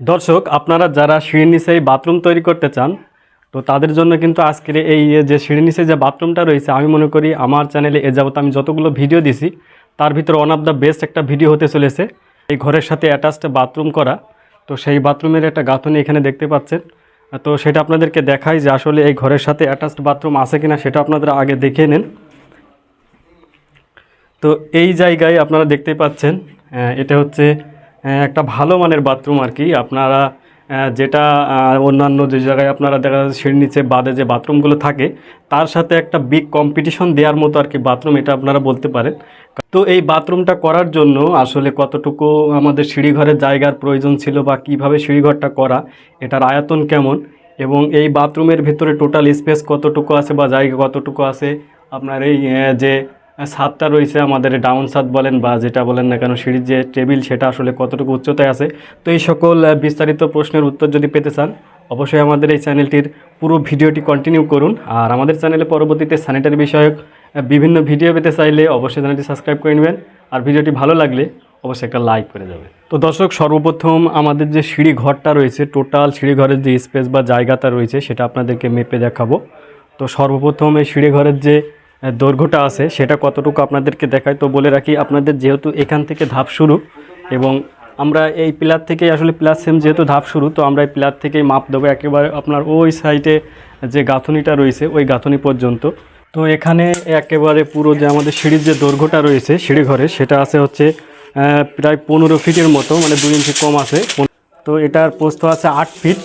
দর্শক, আপনারা যারা সিঁড়ির নিচে এই বাথরুম তৈরি করতে চান, তো তাদের জন্য কিন্তু আজকের এই যে সিঁড়ির নিচে যে বাথরুমটা রয়েছে, আমি মনে করি আমার চ্যানেলে এ যাবত আমি যতগুলো ভিডিও দিছি, তার ভিতরে ওয়ান অফ দ্য বেস্ট একটা ভিডিও হতে চলেছে, এই ঘরের সাথে অ্যাটাচড বাথরুম করা। তো সেই বাথরুমের একটা গাঁথনি এখানে দেখতে পাচ্ছেন। তো সেটা আপনাদেরকে দেখাই যে আসলে এই ঘরের সাথে অ্যাটাচড বাথরুম আছে কিনা, সেটা আপনারা আগে দেখে নেন। তো এই জায়গায় আপনারা দেখতে পাচ্ছেন এটা হচ্ছে একটা ভালো মানের বাথরুম আর কি। আপনারা যেটা অন্যান্য যে জায়গায় আপনারা দেখা যাচ্ছে সিঁড়ির নিচে বাদে যে বাথরুমগুলো থাকে, তার সাথে একটা বিগ কম্পিটিশন দেওয়ার মতো আর কি বাথরুম, এটা আপনারা বলতে পারেন। তো এই বাথরুমটা করার জন্য আসলে কতটুকু আমাদের সিঁড়িঘরের জায়গার প্রয়োজন ছিল বা কীভাবে সিঁড়িঘরটা করা, এটার আয়তন কেমন, এবং এই বাথরুমের ভিতরে টোটাল স্পেস কতটুকু আছে বা জায়গা কতটুকু আছে, আপনার এই যে ছাদটা রয়েছে, আমাদের ডাউন ছাদ বলেন বা যেটা বলেন না কেন, সিঁড়ির যে টেবিল সেটা আসলে কতটুকু উচ্চতায় আছে। তো এই সকল বিস্তারিত প্রশ্নের উত্তর যদি পেতে চান, অবশ্যই আমাদের এই চ্যানেলটির পুরো ভিডিওটি কন্টিনিউ করুন। আর আমাদের চ্যানেলে পরবর্তীতে স্যানিটারি বিষয়ক বিভিন্ন ভিডিও পেতে চাইলে অবশ্যই চ্যানেলটি সাবস্ক্রাইব করে নেবেন। আর ভিডিওটি ভালো লাগলে অবশ্যই একটা লাইক করে যাবে তো দর্শক, সর্বপ্রথম আমাদের যে সিঁড়ি ঘরটা রয়েছে টোটাল সিঁড়ি ঘরের যে স্পেস বা জায়গাটা রয়েছে, সেটা আপনাদেরকে মেপে দেখাবো। তো সর্বপ্রথম এই সিঁড়ি ঘরের যে দৈর্ঘ্যটা আছে, সেটা কতটুকু আপনাদেরকে দেখাই তো বলে রাখি, আপনাদের যেহেতু এখান থেকে ধাপ শুরু এবং আমরা এই পিলার থেকে আসলে পিলার সেম যেহেতু ধাপ শুরু, তো আমরা এই পিলার থেকেই মাপ দেবো একেবারে আপনার ওই সাইডে যে গাঁথনিটা রয়েছে, ওই গাঁথনি পর্যন্ত। তো এখানে একেবারে পুরো যে আমাদের সিঁড়ির যে দৈর্ঘ্যটা রয়েছে, সিঁড়ি ঘরে, সেটা আছে হচ্ছে প্রায় পনেরো ফিটের মতো মানে দুই ইঞ্চি কম আছে। তো এটার প্রস্থ আছে আট ফিট,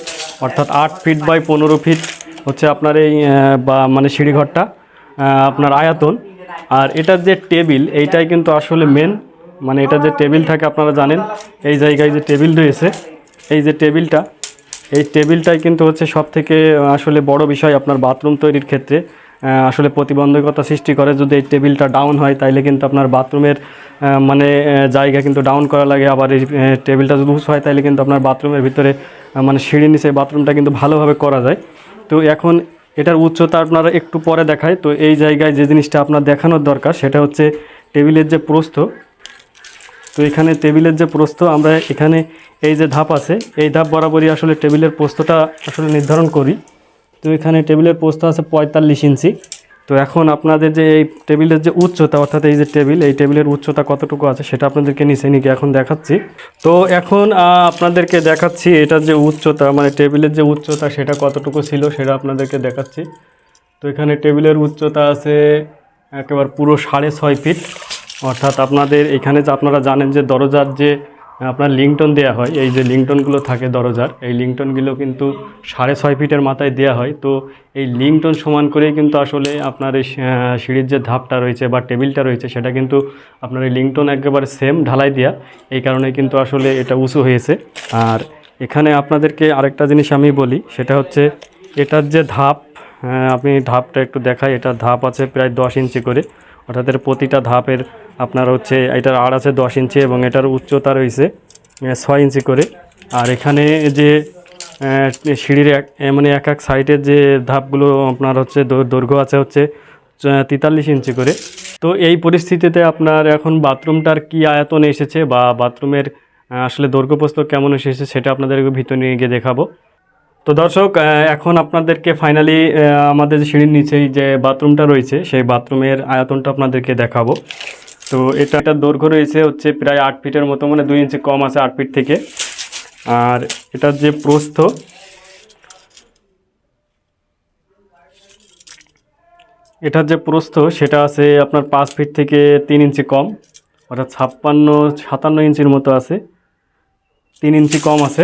অর্থাৎ আট ফিট বাই পনেরো ফিট হচ্ছে আপনার এই বা মানে সিঁড়িঘরটা আপনার আয়াতন। আর এটার যে টেবিল, এইটাই কিন্তু আসলে মেন মানে এটা যে টেবিল থাকে, আপনারা জানেন, এই জায়গায় যে টেবিল রয়েছে, এই যে টেবিলটা, এই টেবিলটাই কিন্তু হচ্ছে সব থেকে আসলে বড় বিষয় আপনার বাথরুম তৈরির ক্ষেত্রে। আসলে প্রতিবন্ধকতা সৃষ্টি করে, যদি এই টেবিলটা ডাউন হয়, তাইলে কিন্তু আপনার বাথরুমের মানে জায়গা কিন্তু ডাউন করা লাগে। আবার এই টেবিলটা যদি উঁচু হয়, তাইলে কিন্তু আপনার বাথরুমের ভিতরে মানে সিঁড়ি নিচে বাথরুমটা কিন্তু ভালোভাবে করা যায়। তো এখন এটার উচ্চতা আপনারা একটু পরে দেখায়। তো এই জায়গায় যে জিনিসটা আপনার দেখানোর দরকার, সেটা হচ্ছে টেবিলের যে প্রস্থ। তো এখানে টেবিলের যে প্রস্থ, আমরা এখানে এই যে ধাপ আছে, এই ধাপ বরাবরই আসলে টেবিলের প্রস্থটা আসলে নির্ধারণ করি। তো এখানে টেবিলের প্রস্থ আছে পঁয়তাল্লিশ ইঞ্চি। তো এখন আপনাদের যে এই টেবিলের যে উচ্চতা, অর্থাৎ এই যে টেবিল, এই টেবিলের উচ্চতা কতটুকু আছে সেটা আপনাদেরকে নিচে গিয়ে এখন দেখাচ্ছি। তো এখন আপনাদেরকে দেখাচ্ছি এটার যে উচ্চতা মানে টেবিলের যে উচ্চতা সেটা কতটুকু ছিল সেটা আপনাদেরকে দেখাচ্ছি। তো এখানে টেবিলের উচ্চতা আছে একেবারে পুরো সাড়ে ছয় ফিট। অর্থাৎ আপনাদের এখানে যে আপনারা জানেন যে দরজার যে আপনার লিংটন দেওয়া হয়, এই যে লিংটনগুলো থাকে দরজার, এই লিংটনগুলো কিন্তু সাড়ে ছয় ফিটের মাথায় দেওয়া হয়। তো এই লিংটন সমান করেই কিন্তু আসলে আপনার এই সিঁড়ির যে ধাপটা রয়েছে বা টেবিলটা রয়েছে, সেটা কিন্তু আপনার এই লিংটন একেবারে সেম ঢালাই দেওয়া এই কারণে কিন্তু আসলে এটা উঁচু হয়েছে। আর এখানে আপনাদেরকে আরেকটা জিনিস আমি বলি, সেটা হচ্ছে এটার যে ধাপ আপনি ধাপটা একটু দেখাই এটা ধাপ আছে প্রায় দশ ইঞ্চি করে। অর্থাৎ প্রতিটা ধাপের আপনার হচ্ছে এটার আড় আছে দশ ইঞ্চি এবং এটার উচ্চতা রয়েছে ছয় ইঞ্চি করে। আর এখানে যে সিঁড়ির এক মানে এক এক সাইডের যে ধাপগুলো আপনার হচ্ছে দৈর্ঘ্য আছে হচ্ছে তেতাল্লিশ ইঞ্চি করে। তো এই পরিস্থিতিতে আপনার এখন বাথরুমটার কি আয়তন এসেছে বা বাথরুমের আসলে দৈর্ঘ্যপ্রস্ত কেমন এসেছে সেটা আপনাদের ভিতরে নিয়ে গিয়ে দেখাবো। তো দর্শক এখন আপনাদেরকে ফাইনালি আমাদের সিঁড়ির নিচেই যে বাথরুমটা রয়েছে, সেই বাথরুমের আয়তনটা আপনাদেরকে দেখাবো। তো এটা এটার দৈর্ঘ্য রয়েছে হচ্ছে প্রায় আট ফিটের মতো মানে দুই ইঞ্চি কম আছে আট ফিট থেকে। আর এটার যে প্রস্থ এটার যে প্রস্থ, সেটা আছে আপনার পাঁচ ফিট থেকে তিন ইঞ্চি কম, অর্থাৎ ছাপ্পান্ন, সাতান্ন ইঞ্চির মতো আছে। তিন ইঞ্চি কম আছে।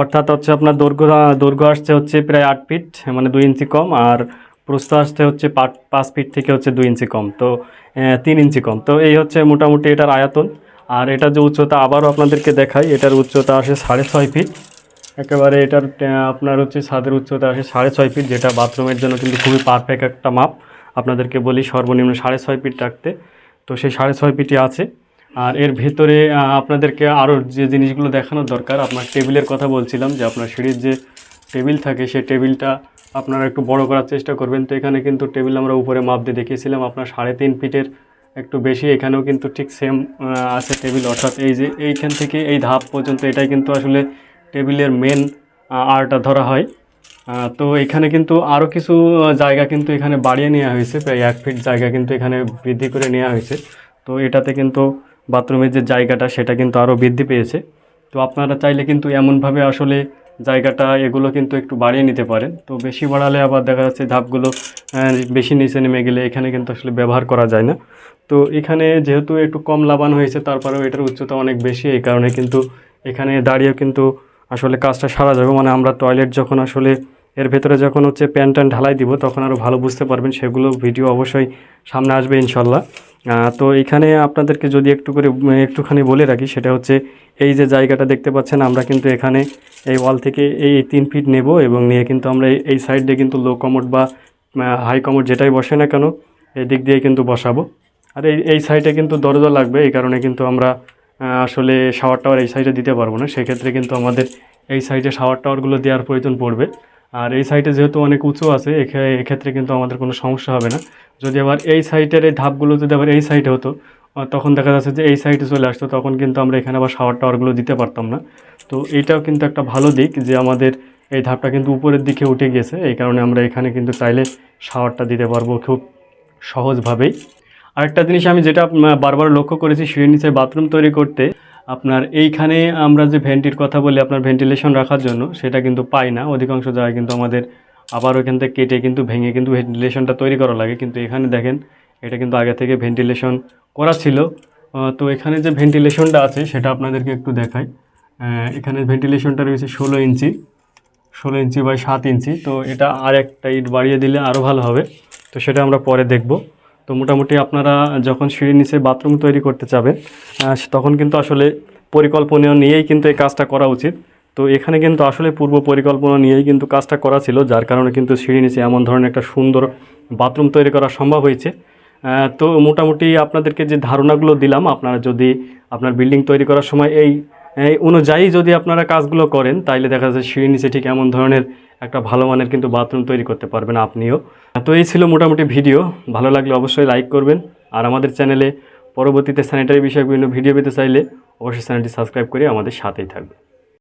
অর্থাৎ হচ্ছে আপনার দৈর্ঘ্য দৈর্ঘ্য আসছে হচ্ছে প্রায় আট ফিট মানে দুই ইঞ্চি কম। আর প্রস্থ আসতে হচ্ছে পাঁচ পাঁচ ফিট থেকে হচ্ছে দুই ইঞ্চি কম, তো তিন ইঞ্চি কম। তো এই হচ্ছে মোটামুটি এটার আয়তন। আর এটার যে উচ্চতা আবারও আপনাদেরকে দেখাই, এটার উচ্চতা আসে সাড়ে ছয় ফিট একেবারে এটার আপনার হচ্ছে ছাদের উচ্চতা আসে সাড়ে ছয় ফিট যেটা বাথরুমের জন্য কিন্তু খুবই পারফেক্ট একটা মাপ। আপনাদেরকে বলি সর্বনিম্ন সাড়ে ছয় ফিট রাখতে। তো সেই সাড়ে ছয় ফিটই আছে। আর এর ভেতরে আপনাদেরকে আরও যে জিনিসগুলো দেখানোর দরকার, আপনার টেবিলের কথা বলছিলাম যে আপনার সিঁড়ির যে টেবিল থাকে, সেই টেবিলটা আপনারা একটু বড় করার চেষ্টা করবেন। তো এখানে কিন্তু টেবিল আমরা উপরে মাপ দিয়ে দেখিয়েছিলাম, আপনার সাড়ে তিন ফিটের একটু বেশি। এখানেও কিন্তু ঠিক সেম আছে টেবিল। অর্থাৎ এই যে এইখান থেকে এই ধাপ পর্যন্ত এটাই কিন্তু আসলে টেবিলের মেন আরটা ধরা হয়। তো এখানে কিন্তু আরও কিছু জায়গা কিন্তু এখানে বাড়িয়ে নেওয়া হয়েছে। প্রায় এক ফিট জায়গা কিন্তু এখানে বৃদ্ধি করে নেওয়া হয়েছে। তো এটাতে কিন্তু বাথরুমের যে জায়গাটা, সেটা কিন্তু আরও বৃদ্ধি পেয়েছে। তো আপনারা চাইলে কিন্তু এমনভাবে আসলে জায়গাটা, এগুলো কিন্তু একটু বাড়িয়ে নিতে পারেন। তো বেশি বাড়ালে আবার দেখা যাচ্ছে ধাপগুলো বেশি নিচে নেমে গেলে এখানে কিন্তু আসলে ব্যবহার করা যায় না। তো এখানে যেহেতু একটু কম লাভান হয়েছে, তারপরেও এটার উচ্চতা অনেক বেশি, এই কারণে কিন্তু এখানে দাঁড়িয়েও কিন্তু আসলে কাজটা সারা যাবে। মানে আমরা টয়লেট যখন আসলে এর ভেতরে যখন হচ্ছে প্যান ট্যান ঢালাই দিব, তখন আরও ভালো বুঝতে পারবেন, সেগুলো ভিডিও অবশ্যই সামনে আসবে ইনশাল্লাহ। তো এখানে আপনাদেরকে যদি একটু করে একটুখানি বলে রাখি, সেটা হচ্ছে এই যে জায়গাটা দেখতে পাচ্ছেন, আমরা কিন্তু এখানে এই ওয়াল থেকে এই তিন ফিট নেব এবং নিয়ে কিন্তু আমরা এই- সাইড কিন্তু লো কমোড বা হাই কমোড যেটাই বসে না কেন এই দিক দিয়ে কিন্তু বসাবো। আর এই এই সাইডে কিন্তু দরজা লাগবে, এই কারণে কিন্তু আমরা আসলে শাওয়ার টাওয়ার এই সাইডে দিতে পারব না। সেক্ষেত্রে কিন্তু আমাদের এই সাইডে শাওয়ার টাওয়ারগুলো দেওয়ার প্রয়োজন পড়বে। আর এই সাইডে যেহেতু অনেক উঁচু আছে এক্ষেত্রে কিন্তু আমাদের কোনো সমস্যা হবে না। যদি আবার এই সাইডের এই ধাপগুলো যদি আবার এই সাইডে হতো তখন দেখা যাচ্ছে যে এই সাইডে চলে আসতো, তখন কিন্তু আমরা এখানে আবার শাওয়ার টাওয়ারগুলো দিতে পারতাম না। তো এইটাও কিন্তু একটা ভালো দিক যে আমাদের এই ধাপটা কিন্তু উপরের দিকে উঠে গেছে, এই কারণে আমরা এখানে কিন্তু চাইলে শাওয়ারটা দিতে পারব খুব সহজভাবেই। আরেকটা জিনিস আমি যেটা বারবার লক্ষ্য করেছি, সিঁড়ির নিচে বাথরুম তৈরি করতে। আপনার এইখানে আমরা যে ভেন্টির কথা বলি, আপনার ভেন্টিলেশন রাখার জন্য, সেটা কিন্তু পাই না। অধিকাংশ জায়গায় কিন্তু আমাদের আবার ওইখান থেকে কেটে কিন্তু ভেঙে কিন্তু ভেন্টিলেশনটা তৈরি করা লাগে। কিন্তু এখানে দেখেন, এটা কিন্তু আগে থেকে ভেন্টিলেশন করা ছিল। তো এখানে যে ভেন্টিলেশনটা আছে, সেটা আপনাদেরকে একটু দেখাই। এখানে ভেন্টিলেশনটা রয়েছে ষোলো ইঞ্চি। ষোলো ইঞ্চি বাই সাত ইঞ্চি। তো এটা আর একটা ইট বাড়িয়ে দিলে আরও ভালো হবে। তো সেটা আমরা পরে দেখব। তো মোটামুটি আপনারা যখন সিঁড়ির নিচে বাথরুম তৈরি করতে চাবেন তখন কিন্তু আসলে পরিকল্পনা নিয়েই কিন্তু এই কাজটা করা উচিত। তো এখানে কিন্তু আসলে পূর্ব পরিকল্পনা নিয়েই কিন্তু কাজটা করা ছিল, যার কারণে কিন্তু সিঁড়ি নিচে এমন ধরনের একটা সুন্দর বাথরুম তৈরি করা সম্ভব হয়েছে। তো মোটামুটি আপনাদেরকে যে ধারণাগুলো দিলাম, আপনারা যদি আপনার বিল্ডিং তৈরি করার সময় এই এই অনুযায়ী যদি আপনারা কাজগুলো করেন, তাইলে দেখা যাচ্ছে সিঁড়ি নিচে ঠিক এমন ধরনের একটা ভালো মানের কিন্তু বাথরুম তৈরি করতে পারবেন আপনিও। তো এই ছিল মোটামুটি ভিডিও। ভালো লাগলে অবশ্যই লাইক করবেন। আর আমাদের চ্যানেলে পরবর্তীতে স্যানিটারি বিষয়ে বিভিন্ন ভিডিও পেতে চাইলে অবশ্যই চ্যানেলটি সাবস্ক্রাইব করে আমাদের সাথেই থাকবে